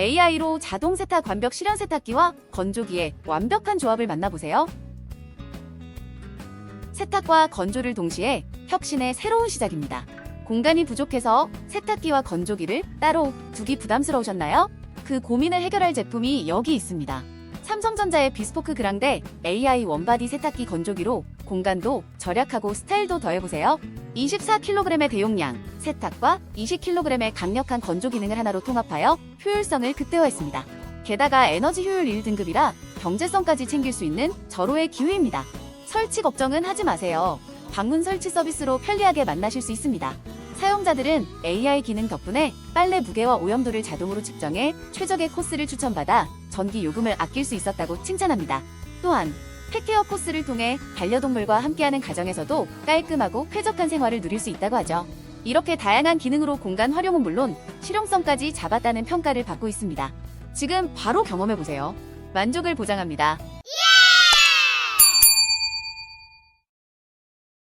AI로 자동 세탁 완벽 실현 세탁기와 건조기의 완벽한 조합을 만나보세요. 세탁과 건조를 동시에 혁신의 새로운 시작입니다. 공간이 부족해서 세탁기와 건조기를 따로 두기 부담스러우셨나요? 그 고민을 해결할 제품이 여기 있습니다. 삼성전자의 비스포크 그랑데 AI 원바디 세탁기 건조기로 공간도 절약하고 스타일도 더해보세요. 24kg의 대용량, 세탁과 20kg의 강력한 건조 기능을 하나로 통합하여 효율성을 극대화했습니다. 게다가 에너지 효율 1등급이라 경제성까지 챙길 수 있는 절호의 기회입니다. 설치 걱정은 하지 마세요. 방문 설치 서비스로 편리하게 만나실 수 있습니다. 사용자들은 AI 기능 덕분에 빨래 무게와 오염도를 자동으로 측정해 최적의 코스를 추천받아 전기 요금을 아낄 수 있었다고 칭찬합니다. 또한 펫케어 코스를 통해 반려동물과 함께하는 가정에서도 깔끔하고 쾌적한 생활을 누릴 수 있다고 하죠. 이렇게 다양한 기능으로 공간 활용은 물론 실용성까지 잡았다는 평가를 받고 있습니다. 지금 바로 경험해보세요. 만족을 보장합니다.